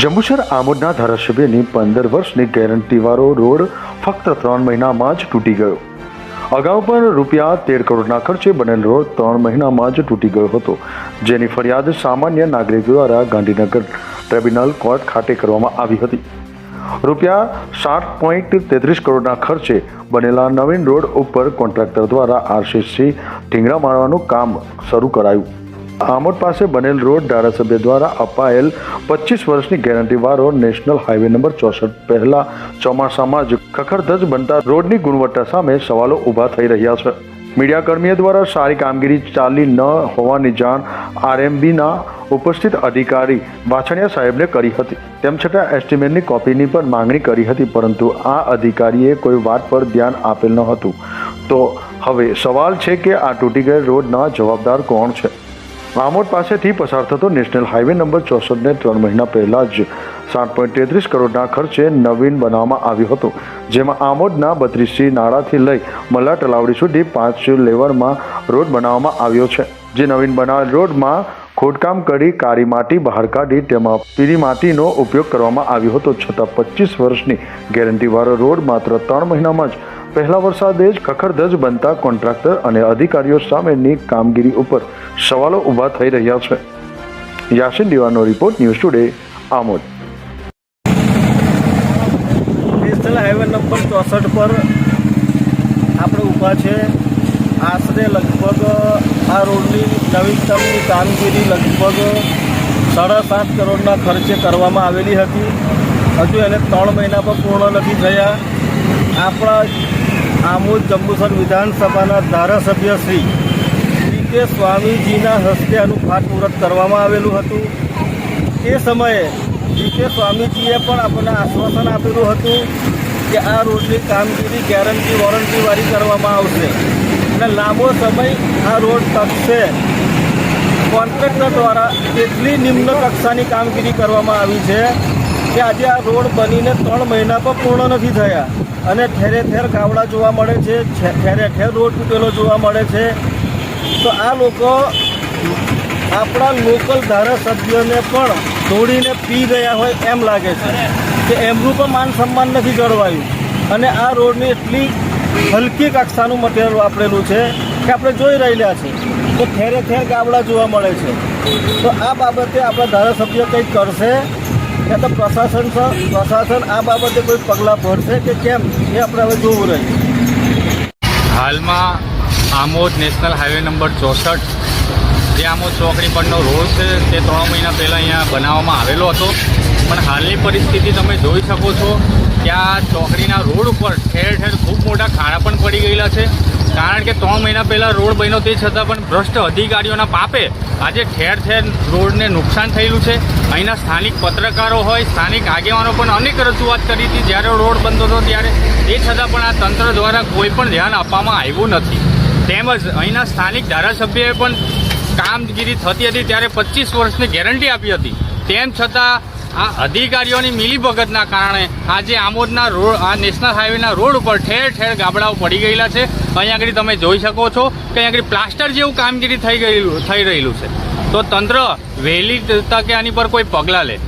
જંબુસર આમોદના ધારાસભ્યની પંદર વર્ષની ગેરંટીવાળો રોડ ફક્ત ત્રણ મહિનામાં જ તૂટી ગયો. અગાઉ પણ રૂપિયા તેર કરોડના ખર્ચે બનેલ રોડ ત્રણ મહિનામાં જ તૂટી ગયો હતો, જેની ફરિયાદ સામાન્ય નાગરિક દ્વારા ગાંધીનગર ટ્રિબ્યુનલ કોર્ટ ખાતે કરવામાં આવી હતી. રૂપિયા સાત પોઈન્ટ તેત્રીસ કરોડના ખર્ચે બનેલા નવીન રોડ ઉપર કોન્ટ્રાક્ટર દ્વારા આરસીસી ઢીંગરા મારવાનું કામ શરૂ કરાયું. આમોદ પાસે બનેલ રોડ ધારાસભ્ય દ્વારા અપાયેલ પચીસ વર્ષની ગેરંટીવાળો નેશનલ હાઈવે નંબર ચોસઠ. પહેલા ચોમાસામાં જ ખખડધજ બનતા રોડની ગુણવત્તા સામે સવાલો ઊભા થઈ રહ્યા છે. મીડિયાકર્મીઓ દ્વારા સારી કામગીરી ચાલી ન હોવાની જાણ આરએમબીના ઉપસ્થિત અધિકારી વાછણિયા સાહેબને કરી હતી. તેમ છતાં એસ્ટિમેટની કોપીની પણ માંગણી કરી હતી, પરંતુ આ અધિકારીએ કોઈ વાત પર ધ્યાન આપેલ ન હતું. તો હવે સવાલ છે કે આ તૂટી ગયેલ રોડના જવાબદાર કોણ છે? આમોદ પાસેથી પસાર થતો નેશનલ હાઈવે નંબર ચોસઠને ત્રણ મહિના પહેલાં જ સાત પોઈન્ટ તેત્રીસ કરોડના ખર્ચે નવીન બનાવવામાં આવ્યો હતો, જેમાં આમોદના બત્રીસી નાળાથી લઈ મલ્લા તલાવડી સુધી પાંચ લેવલમાં રોડ બનાવવામાં આવ્યો છે. જે નવીન બનાવેલ રોડમાં ખોદકામ કરી કાળી માટી બહાર કાઢી તેમાં પીળી માટીનો ઉપયોગ કરવામાં આવ્યો હતો, છતાં પચીસ વર્ષની ગેરંટીવાળો રોડ માત્ર ત્રણ મહિનામાં જ પહેલા વરસાદે જ ખખડધજ બનતા કોન્ટ્રાક્ટર અને અધિકારીઓ સામેની કામગીરી ઉપર સવાલો ઊભા થઈ રહ્યા છે. Yasin દિવાનો report news today, Amod. National highway number ચોસઠ પર આપણે ઊભા છે. આશરે લગભગ આ રોડની નવીનતમની કામગીરી લગભગ સાડા સાત કરોડના ખર્ચે કરવામાં આવેલી હતી. હજુ એને ત્રણ મહિના પર પૂર્ણ નથી થયા. આપણા આમોદ જંબુસર વિધાનસભાના ધારાસભ્ય શ્રી પી કે સ્વામીજીના હસ્તે આનું ખાતમુહૂર્ત કરવામાં આવેલું હતું. એ સમયે જી કે સ્વામીજીએ પણ આપણને આશ્વાસન આપેલું હતું કે આ રોડની કામગીરી ગેરંટી વોરંટીવાળી કરવામાં આવશે. અને લાંબો સમય આ રોડ ટકશે કોન્ટ્રાક્ટર દ્વારા એટલી નિમ્ન કક્ષાની કામગીરી કરવામાં આવી છે કે આજે આ રોડ બનીને ત્રણ મહિના પણ પૂર્ણ નથી થયા. અને ઠેરે ઠેર ગાવડા જોવા મળે છે ઠેરે ઠેર રોડ તૂટેલો જોવા મળે છે. તો આ લોકો આપણા લોકલ ધારાસભ્યોને પણ દોડીને પી ગયા હોય એમ લાગે છે કે એમનું પણ માન સન્માન નથી જળવાયું. અને આ રોડની એટલી હલકી કક્ષાનું મટીરિયલ વાપરેલું છે કે આપણે જોઈ રહેલા છે તો ઠેરે ઠેર ગાબડા જોવા મળે છે. તો આ બાબતે આપણા ધારાસભ્ય કંઈક કરશે? કે તો પ્રશાસન છે. પ્રશાસન આ બાબતે કોઈ પગલાં ભરશે કે કેમ? એ આપણે હવે જોવું રહ્યું. હાલમાં આમોદ નેશનલ હાઈવે નંબર ચોસઠ, જે આમોદ ચોકડી પરનો રોડ છે, તે ત્રણ મહિના પહેલાં અહીંયા બનાવવામાં આવેલો હતો. પણ હાલની પરિસ્થિતિ તમે જોઈ શકો છો આ ચોકડીના રોડ ઉપર ઠેર ઠેર ખૂબ મોટા ખાડા પણ પડી ગયેલા છે. કારણ કે ત્રણ મહિના પહેલાં રોડ બન્યો તે છતાં પણ ભ્રષ્ટ અધિકારીઓના પાપે આજે ઠેર ઠેર રોડને નુકસાન થયેલું છે. અહીંના સ્થાનિક પત્રકારો હોય, સ્થાનિક આગેવાનો પણ અનેક રજૂઆત કરી હતી. જ્યારે રોડ બનતો હતો ત્યારે તે છતાં પણ આ તંત્ર દ્વારા કોઈ પણ ધ્યાન આપવામાં આવ્યું નથી. તેમજ અહીંના સ્થાનિક ધારાસભ્યએ પણ કામગીરી થતી હતી ત્યારે પચીસ વર્ષની ગેરંટી આપી હતી. તેમ છતાં આ અધિકારીઓની મિલીભગતના કારણે આજે આમોદના રોડ આ નેશનલ હાઈવેના રોડ ઉપર ઠેર ઠેર ગાબડાઓ પડી ગયેલા છે. અહીંયા આગળ તમે જોઈ શકો છો કે અહીંયા આગળ પ્લાસ્ટર જેવું કામગીરી થઈ ગયેલું થઈ રહેલું છે. તો તંત્ર વહેલી તકે આની પર કોઈ પગલાં લે.